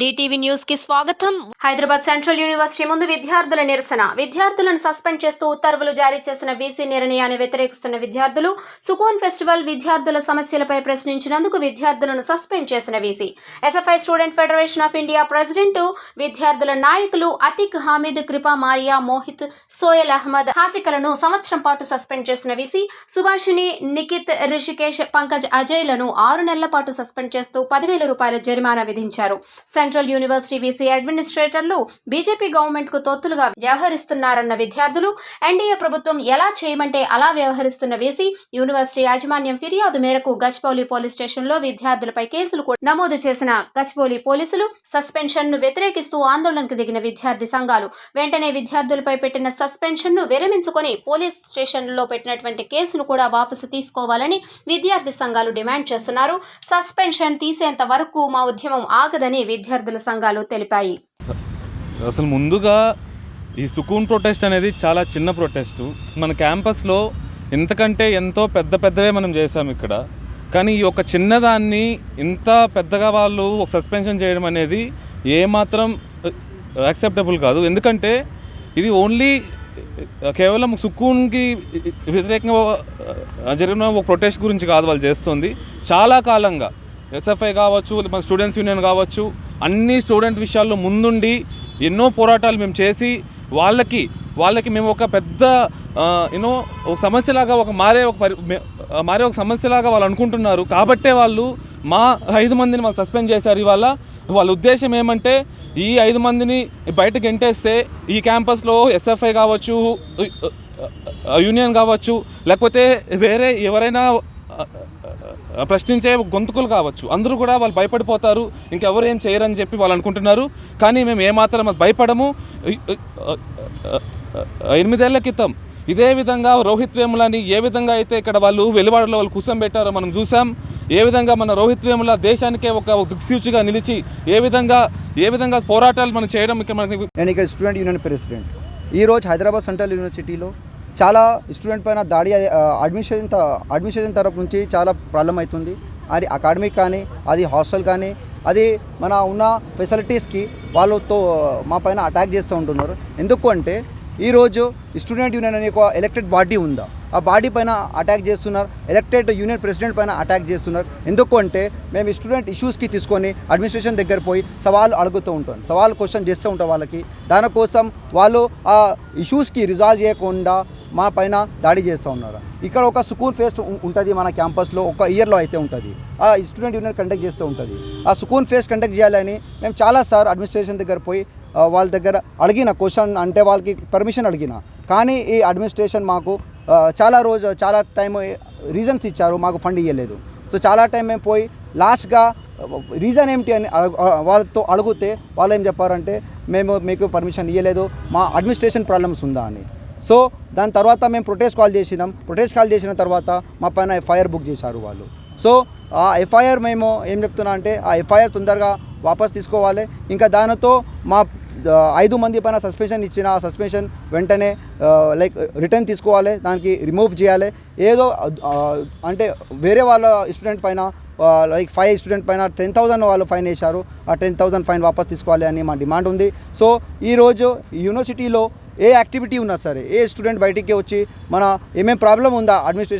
DTV న్యూస్కి స్వాగతం. Hyderabad central university ముందు విద్యార్థుల నిరసన. విద్యార్థులను సస్పెండ్ చేస్తూ ఉత్తర్వులు జారీ చేసిన వీసీ నిర్ణయాన్ని వ్యతిరేకిస్తున్న విద్యార్థులు సుకూన్ ఫెస్టివల్ విద్యార్థుల సమస్యలపై ప్రశ్నించినందుకు విద్యార్థులను సస్పెండ్ చేసిన VC. SFI student federation of India president విద్యార్థుల నాయకులు అతిక్ హామీద్ కృపా మారియా మోహిత్ సోయల్ అహ్మద్ హాసికలను సంవత్సరం పాటు సస్పెండ్ చేసిన వీసీ. సుభాషిణి నిఖిత్ రిషికేష్ పంకజ్ అజయ్లను ఆరు నెలల పాటు సస్పెండ్ చేస్తూ పదివేల రూపాయల జరిమానా విధించారు. సెంట్రల్ యూనివర్సిటీ వీసీ అడ్మినిస్ట్రేటర్లు బీజేపీ గవర్నమెంట్కు తొత్తులుగా వ్యవహరిస్తున్నారన్న విద్యార్థులు ఎన్డీఏ ప్రభుత్వం ఎలా చేయమంటే అలా వ్యవహరిస్తున్న వీసీ యూనివర్సిటీ యాజమాన్యం ఫిర్యాదు మేరకు గచ్పౌలి పోలీస్ స్టేషన్లో విద్యార్థులపై కేసులు కూడా నమోదు చేసిన గచ్పౌలి పోలీసులు సస్పెన్షన్ను వ్యతిరేకిస్తూ ఆందోళనకు దిగిన విద్యార్థి సంఘాలు. వెంటనే విద్యార్థులపై పెట్టిన సస్పెన్షన్ను విరమించుకొని పోలీస్ స్టేషన్లో పెట్టినటువంటి కేసును కూడా వాపసు తీసుకోవాలని విద్యార్థి సంఘాలు డిమాండ్ చేస్తున్నారు. సస్పెన్షన్ తీసేంత వరకు మా ఉద్యమం ఆగదని విద్యార్థుల సంఘాలు తెలిపాయి. అసలు ముందుగా ఈ సుకూన్ ప్రొటెస్ట్ అనేది చాలా చిన్న ప్రొటెస్ట్ మన క్యాంపస్లో ఎంతకంటే ఎంతో పెద్ద పెద్దవే మనం చేసాం ఇక్కడ. కానీ ఈ ఒక చిన్నదాన్ని ఇంత పెద్దగా వాళ్ళు ఒక సస్పెన్షన్ చేయడం అనేది ఏమాత్రం uh, యాక్సెప్టబుల్ కాదు. ఎందుకంటే ఇది ఓన్లీ uh, కేవలం సుకూన్కి వ్యతిరేకంగా uh, జరిగిన ఒక ప్రొటెస్ట్ గురించి కాదు వాళ్ళు చేస్తుంది. చాలా కాలంగా ఎస్ఎఫ్ఐ కావచ్చు మన స్టూడెంట్స్ యూనియన్ కావచ్చు అన్ని స్టూడెంట్ విషయాల్లో ముందుండి ఎన్నో పోరాటాలు మేము చేసి వాళ్ళకి వాళ్ళకి మేము ఒక పెద్ద యూనో ఒక సమస్యలాగా ఒక మారే ఒక పరి మారే ఒక సమస్యలాగా వాళ్ళు అనుకుంటున్నారు. కాబట్టే వాళ్ళు మా ఐదు మందిని వాళ్ళు సస్పెండ్ చేశారు ఇవాళ. వాళ్ళ ఉద్దేశం ఏమంటే ఈ ఐదు మందిని బయటకు గెంటేస్తే ఈ క్యాంపస్లో ఎస్ఎఫ్ఐ కావచ్చు యూనియన్ కావచ్చు లేకపోతే వేరే ఎవరైనా ప్రశ్నించే గొంతుకులు కావచ్చు. అందరూ కూడా వాళ్ళు భయపడిపోతారు ఇంకెవరు ఏం చేయరని చెప్పి వాళ్ళు అనుకుంటున్నారు. కానీ మేము ఏమాత్రం అది భయపడము. ఎనిమిదేళ్ళ క్రితం ఇదే విధంగా రోహిత్ వేములని ఏ విధంగా అయితే ఇక్కడ వాళ్ళు వెలువాడలో వాళ్ళు కూర్చోబెట్టారో మనం చూసాం ఏ విధంగా మన రోహిత్ వేముల దేశానికే ఒక దిక్సూచిగా నిలిచి ఏ విధంగా ఏ విధంగా పోరాటాలు మనం చేయడం ఇక్కడ మనకి నేను ఇక్కడ స్టూడెంట్ యూనియన్ ప్రెసిడెంట్. ఈరోజు హైదరాబాద్ సెంట్రల్ యూనివర్సిటీలో చాలా స్టూడెంట్ పైన దాడి అడ్మినిస్ట్రేషన్ అడ్మినిస్ట్రేషన్ తరపు నుంచి చాలా ప్రాబ్లం అవుతుంది అది అకాడమిక్ కానీ అది హాస్టల్ కానీ అది మన ఉన్న ఫెసిలిటీస్కి వాళ్ళతో మా పైన అటాక్ చేస్తూ ఉంటున్నారు. ఎందుకు అంటే ఈరోజు స్టూడెంట్ యూనియన్ అనే ఒక ఎలక్టెడ్ బాడీ ఉందా? ఆ బాడీ పైన అటాక్ చేస్తున్నారు ఎలక్టెడ్ యూనియన్ ప్రెసిడెంట్ పైన అటాక్ చేస్తున్నారు. ఎందుకు అంటే మేము స్టూడెంట్ ఇష్యూస్కి తీసుకొని అడ్మినిస్ట్రేషన్ దగ్గర పోయి సవాల్ అడుగుతూ ఉంటాం సవాల్ క్వశ్చన్ చేస్తూ ఉంటాం వాళ్ళకి. దానికోసం వాళ్ళు ఆ ఇష్యూస్కి రిజాల్వ్ చేయకుండా మా పైన దాడి చేస్తూ ఉన్నారు. ఇక్కడ ఒక స్కూల్ ఫెస్ట్ ఉంటుంది మన క్యాంపస్లో ఒక ఇయర్లో అయితే ఉంటుంది. ఆ స్టూడెంట్ యూనియన్ కండక్ట్ చేస్తూ ఉంటుంది. ఆ స్కూల్ ఫెస్ట్ కండక్ట్ చేయాలని మేము చాలా సార్ అడ్మినిస్ట్రేషన్ దగ్గర పోయి వాళ్ళ దగ్గర అడిగిన క్వశ్చన్ అంటే వాళ్ళకి పర్మిషన్ అడిగిన. కానీ ఈ అడ్మినిస్ట్రేషన్ మాకు చాలా రోజు చాలా టైం రీజన్స్ ఇచ్చారు మాకు ఫండ్ ఇవ్వలేదు సో చాలా టైం మేము పోయి లాస్ట్గా రీజన్ ఏమిటి అని వాళ్ళతో అడిగితే వాళ్ళు ఏం చెప్పారంటే మేము మీకు పర్మిషన్ ఇవ్వలేదు మా అడ్మినిస్ట్రేషన్ ప్రాబ్లమ్స్ ఉందా అని. సో దాని తర్వాత మేము ప్రొటెస్ట్ కాల్ చేసినాం. ప్రొటెస్ట్ కాల్ చేసిన తర్వాత మా పైన ఎఫ్ఐఆర్ బుక్ చేశారు వాళ్ళు. సో ఆ ఎఫ్ఐఆర్ మేము ఏం చెప్తున్నా అంటే ఆ ఎఫ్ఐఆర్ తొందరగా వాపస్ తీసుకోవాలి. ఇంకా దానితో మా ఐదు మంది పైన సస్పెన్షన్ ఇచ్చిన ఆ సస్పెన్షన్ వెంటనే లైక్ రిటర్న్ తీసుకోవాలి. దానికి రిమూవ్ చేయాలి. ఏదో అంటే వేరే వాళ్ళ స్టూడెంట్ పైన లైక్ ఫైవ్ స్టూడెంట్ పైన టెన్ థౌసండ్ వాళ్ళు ఫైన్ వేశారు ఆ టెన్ థౌసండ్ ఫైన్ వాపస్ తీసుకోవాలి అని మా డిమాండ్ ఉంది. సో ఈరోజు యూనివర్సిటీలో ఏ యాక్టివిటీ ఉన్నా సరే ఏ స్టూడెంట్ బయటికి వచ్చి మన ఏమేమి ప్రాబ్లం ఉందా అడ్మినిస్ట్రేషన్